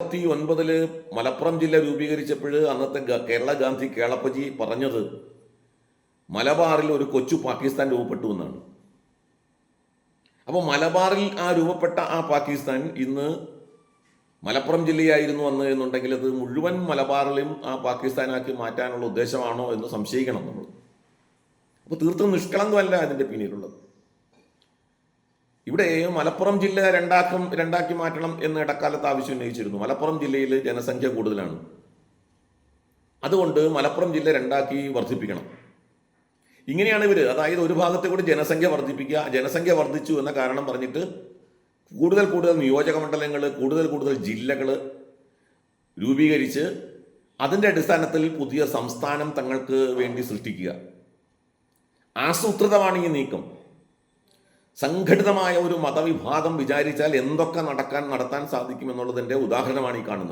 രണ്ടായിരത്തി ഒൻപതിൽ മലപ്പുറം ജില്ല രൂപീകരിച്ചപ്പോൾ അന്നത്തെ കേരള ഗാന്ധി കേളപ്പജി പറഞ്ഞത് മലബാറിൽ ഒരു കൊച്ചു പാകിസ്ഥാൻ രൂപപ്പെട്ടു എന്നാണ്. അപ്പോൾ മലബാറിൽ ആ രൂപപ്പെട്ട ആ പാകിസ്ഥാൻ ഇന്ന് മലപ്പുറം ജില്ലയായിരുന്നു അന്ന് എന്നുണ്ടെങ്കിൽ അത് മുഴുവൻ മലബാറിലും ആ പാകിസ്ഥാനാക്കി മാറ്റാനുള്ള ഉദ്ദേശമാണോ എന്ന് സംശയിക്കണം നമ്മൾ. അപ്പോൾ തീർത്തും നിഷ്കളങ്കമല്ല അതിന്റെ പിന്നിലുള്ളത്. ഇവിടെ മലപ്പുറം ജില്ല രണ്ടാക്കും രണ്ടാക്കി മാറ്റണം എന്ന് ഇടക്കാലത്ത് ആവശ്യം ഉന്നയിച്ചിരുന്നു. മലപ്പുറം ജില്ലയിൽ ജനസംഖ്യ കൂടുതലാണ്. അതുകൊണ്ട് മലപ്പുറം ജില്ല രണ്ടാക്കി വർദ്ധിപ്പിക്കണം. ഇങ്ങനെയാണ് ഇവർ അതായത് ഒരു ഭാഗത്തെ കൂടി ജനസംഖ്യ വർദ്ധിപ്പിക്കുക ജനസംഖ്യ വർദ്ധിച്ചു എന്ന കാരണം പറഞ്ഞിട്ട് കൂടുതൽ കൂടുതൽ നിയോജക മണ്ഡലങ്ങൾ കൂടുതൽ കൂടുതൽ ജില്ലകൾ രൂപീകരിച്ച് അതിന്റെ അടിസ്ഥാനത്തിൽ പുതിയ സംസ്ഥാനം തങ്ങൾക്ക് വേണ്ടി സൃഷ്ടിക്കുക. ആസൂത്രിതമാണ് ഈ നീക്കം. സംഘടിതമായ ഒരു മതവിഭാഗം വിചാരിച്ചാൽ എന്തൊക്കെ നടക്കാൻ നടത്താൻ സാധിക്കുമെന്നുള്ളതിന്റെ ഉദാഹരണമാണ് ഈ കാണുന്നത്.